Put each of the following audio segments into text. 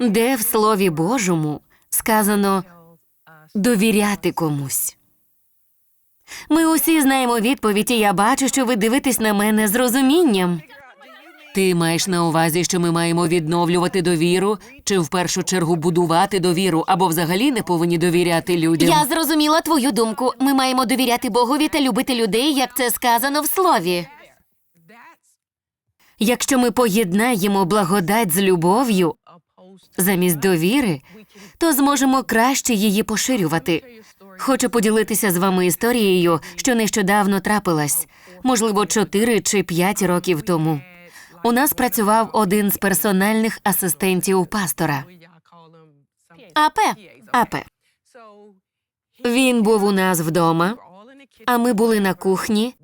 де в Слові Божому сказано довіряти комусь. Ми усі знаємо відповідь, і я бачу, що ви дивитесь на мене з розумінням. Ти маєш на увазі, що ми маємо відновлювати довіру, чи в першу чергу будувати довіру, або взагалі не повинні довіряти людям? Я зрозуміла твою думку. Ми маємо довіряти Богові та любити людей, як це сказано в слові. Якщо ми поєднаємо благодать з любов'ю замість довіри, то зможемо краще її поширювати. Хочу поділитися з вами історією, що нещодавно трапилась, можливо, 4 чи 5 років тому. У нас працював один з персональних асистентів пастора. АП. АП. Він був у нас вдома, а ми були на кухні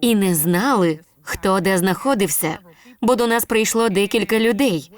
і не знали, хто де знаходився, бо до нас прийшло декілька людей.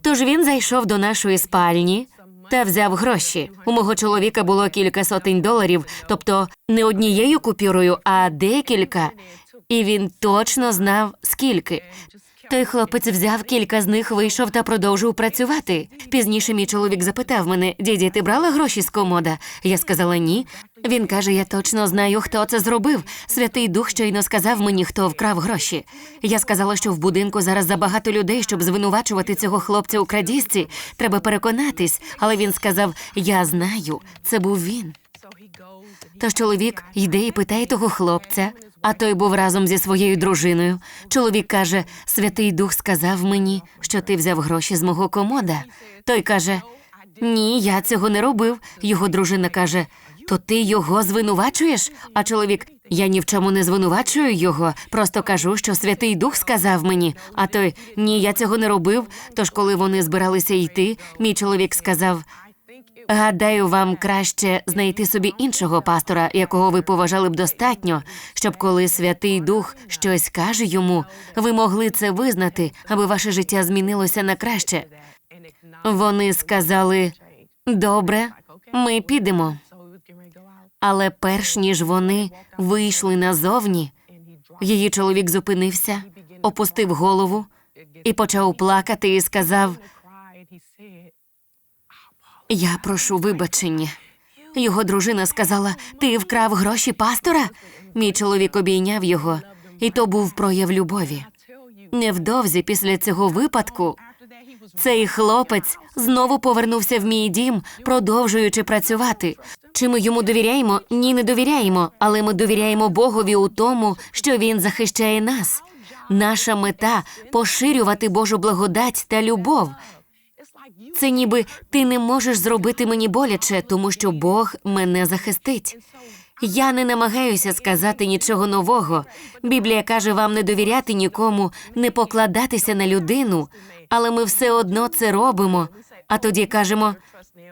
Тож він зайшов до нашої спальні та взяв гроші. У мого чоловіка було кілька сотень доларів, тобто не однією купюрою, а декілька. І він точно знав скільки. Той хлопець взяв кілька з них, вийшов та продовжив працювати. Пізніше мій чоловік запитав мене: діді, ти брала гроші з комода? Я сказала ні. Він каже: Я точно знаю, хто це зробив. Святий Дух щойно сказав мені, хто вкрав гроші. Я сказала, що в будинку зараз забагато людей, щоб звинувачувати цього хлопця у крадіжці. Треба переконатись. Але він сказав: Я знаю, це був він. Тож чоловік йде і питає того хлопця, а той був разом зі своєю дружиною. Чоловік каже: Святий Дух сказав мені, що ти взяв гроші з мого комода. Той каже: Ні, я цього не робив. Його дружина каже: То ти його звинувачуєш? А чоловік. Я ні в чому не звинувачую його, просто кажу, що Святий Дух сказав мені. А той ні, я цього не робив. Тож, коли вони збиралися йти, мій чоловік сказав: Гадаю, вам краще знайти собі іншого пастора, якого ви поважали б достатньо, щоб коли Святий Дух щось каже йому, ви могли це визнати, аби ваше життя змінилося на краще. Вони сказали: добре, ми підемо. Але перш ніж вони вийшли назовні, її чоловік зупинився, опустив голову і почав плакати і сказав: Я прошу вибачення. Його дружина сказала: Ти вкрав гроші пастора? Мій чоловік обійняв його, і то був прояв любові. Невдовзі після цього випадку цей хлопець знову повернувся в мій дім, продовжуючи працювати. Чи ми йому довіряємо? Ні, не довіряємо, але ми довіряємо Богові у тому, що він захищає нас. Наша мета поширювати Божу благодать та любов. Це ніби ти не можеш зробити мені боляче, тому що Бог мене захистить. Я не намагаюся сказати нічого нового. Біблія каже вам не довіряти нікому, не покладатися на людину, але ми все одно це робимо. А тоді кажемо: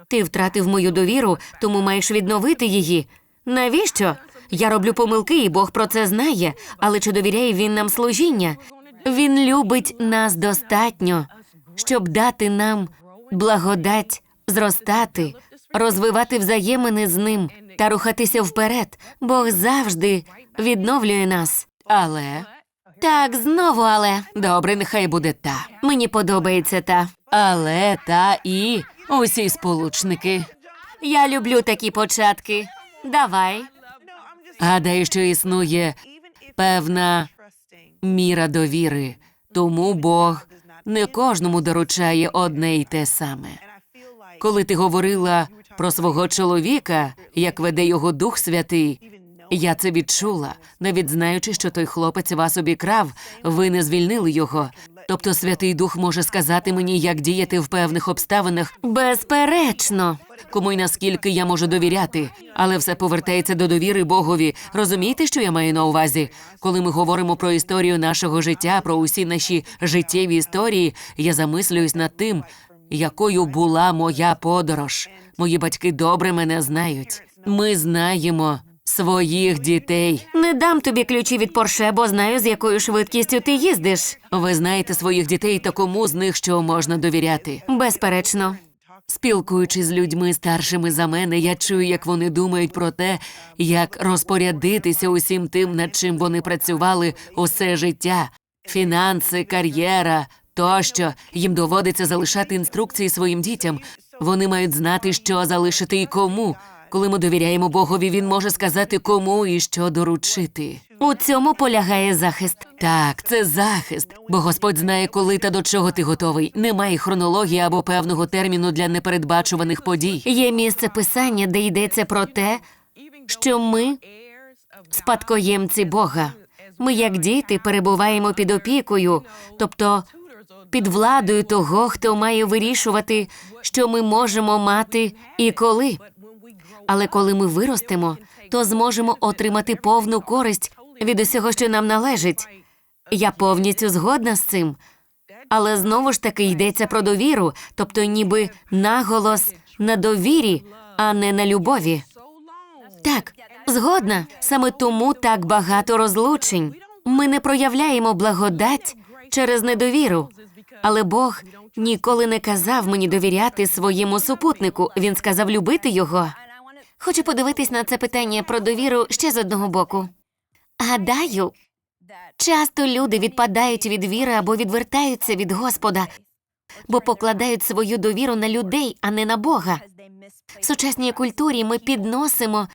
ти втратив мою довіру, тому маєш відновити її. Навіщо? Я роблю помилки, і Бог про це знає. Але чи довіряє він нам служіння? Він любить нас достатньо, щоб дати нам благодать, зростати, розвивати взаємини з ним та рухатися вперед. Бог завжди відновлює нас. Але так, знову, але добре, нехай буде та. Мені подобається та. Але та і усі сполучники. Я люблю такі початки. Давай. Гадаю, що існує певна міра довіри, тому Бог не кожному доручає одне й те саме. Коли ти говорила про свого чоловіка, як веде його Дух Святий, я це відчула, навіть знаючи, що той хлопець вас обікрав, ви не звільнили його. Тобто Святий Дух може сказати мені, як діяти в певних обставинах. Безперечно, кому й наскільки я можу довіряти, але все повертається до довіри Богові. Розумієте, що я маю на увазі? Коли ми говоримо про історію нашого життя, про усі наші життєві історії, я замислююсь над тим, якою була моя подорож. Мої батьки добре мене знають. Ми знаємо своїх дітей. Не дам тобі ключі від Порше, бо знаю, з якою швидкістю ти їздиш. Ви знаєте своїх дітей та кому з них що можна довіряти. Безперечно. Спілкуючись з людьми старшими за мене, я чую, як вони думають про те, як розпорядитися усім тим, над чим вони працювали усе життя: фінанси, кар'єра, тощо їм доводиться залишати інструкції своїм дітям. Вони мають знати, що залишити і кому. Коли ми довіряємо Богові, він може сказати кому і що доручити. У цьому полягає захист. Так, це захист, бо Господь знає, коли та до чого ти готовий. Немає хронології або певного терміну для непередбачуваних подій. Є місце писання, де йдеться про те, що ми спадкоємці Бога. Ми, як діти, перебуваємо під опікою, тобто під владою того, хто має вирішувати, що ми можемо мати і коли. Але коли ми виростемо, то зможемо отримати повну користь від усього, що нам належить. Я повністю згодна з цим. Але знову ж таки йдеться про довіру, тобто ніби наголос на довірі, а не на любові. Так, згодна. Саме тому так багато розлучень. Ми не проявляємо благодать через недовіру. Але Бог ніколи не казав мені довіряти своєму супутнику. Він сказав любити його. Хочу подивитись на це питання про довіру ще з одного боку. Гадаю, часто люди відпадають від віри або відвертаються від Господа, бо покладають свою довіру на людей, а не на Бога. В сучасній культурі ми підносимо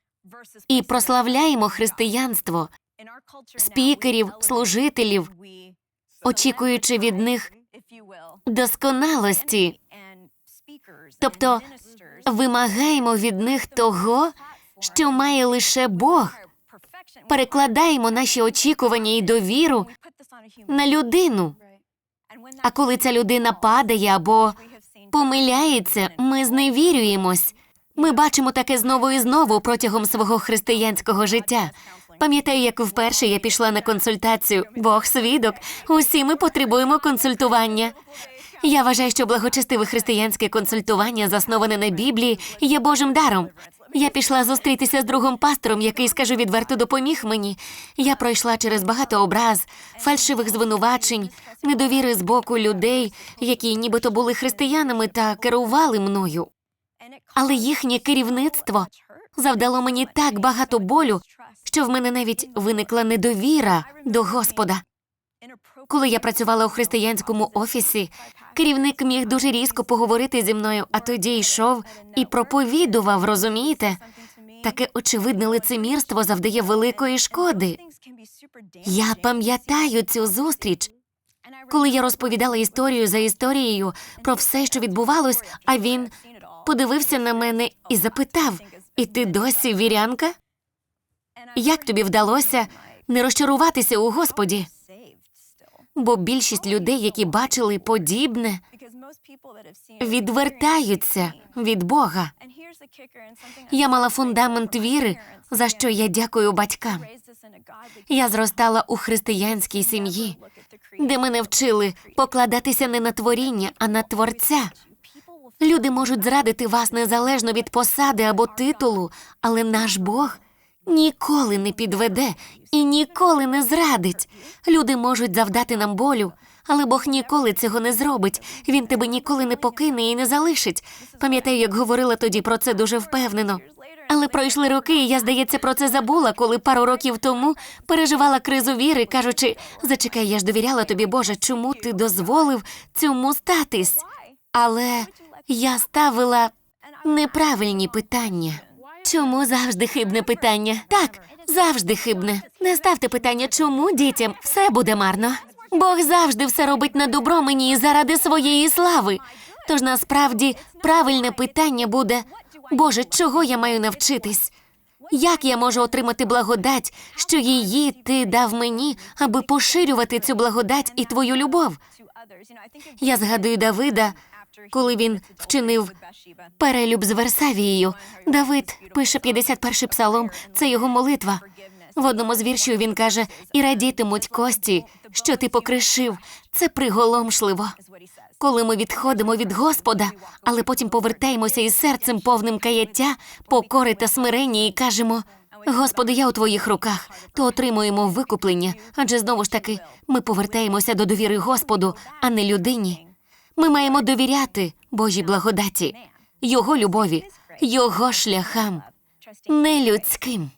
і прославляємо християнство, спікерів, служителів, очікуючи від них досконалості, тобто вимагаємо від них того, що має лише Бог. Перекладаємо наші очікування і довіру на людину. А коли ця людина падає або помиляється, ми зневірюємось. Ми бачимо таке знову і знову протягом свого християнського життя. Пам'ятаю, як вперше я пішла на консультацію. Бог свідок, усі ми потребуємо консультування. Я вважаю, що благочестиве християнське консультування, засноване на Біблії, є Божим даром. Я пішла зустрітися з другом пастором, який, скажу відверто, допоміг мені. Я пройшла через багато образ, фальшивих звинувачень, недовіри з боку людей, які нібито були християнами та керували мною. Але їхнє керівництво завдало мені так багато болю, що в мене навіть виникла недовіра до Господа. Коли я працювала у християнському офісі, керівник міг дуже різко поговорити зі мною, а тоді йшов і проповідував, розумієте? Таке очевидне лицемірство завдає великої шкоди. Я пам'ятаю цю зустріч, коли я розповідала історію за історією про все, що відбувалось, а він подивився на мене і запитав: І ти досі вірянка? Як тобі вдалося не розчаруватися у Господі? Бо більшість людей, які бачили подібне, відвертаються від Бога. Я мала фундамент віри, за що я дякую батькам. Я зростала у християнській сім'ї, де мене вчили покладатися не на творіння, а на творця. Люди можуть зрадити вас незалежно від посади або титулу, але наш Бог ніколи не підведе і ніколи не зрадить. Люди можуть завдати нам болю, але Бог ніколи цього не зробить. Він тебе ніколи не покине і не залишить. Пам'ятаю, як говорила тоді про це дуже впевнено. Але пройшли роки, і я, здається, про це забула, коли пару років тому переживала кризу віри, кажучи: зачекай, я ж довіряла тобі, Боже, чому ти дозволив цьому статись? Але я ставила неправильні питання. Чому завжди хибне питання? Так, завжди хибне. Не ставте питання, чому дітям все буде марно. Бог завжди все робить на добро мені і заради своєї слави. Тож насправді правильне питання буде: Боже, чого я маю навчитись? Як я можу отримати благодать, що її ти дав мені, аби поширювати цю благодать і твою любов? Я згадую Давида, коли він вчинив перелюб з Версавією. Давид пише 51-й псалом, це його молитва. В одному з віршів він каже: і радітимуть кості, що ти покришив. Це приголомшливо. Коли ми відходимо від Господа, але потім повертаємося із серцем повним каяття, покори та смирення і кажемо: Господи, я у твоїх руках, то отримуємо викуплення, адже знову ж таки ми повертаємося до довіри Господу, а не людині. Ми маємо довіряти Божій благодаті, Його любові, Його шляхам, не людським.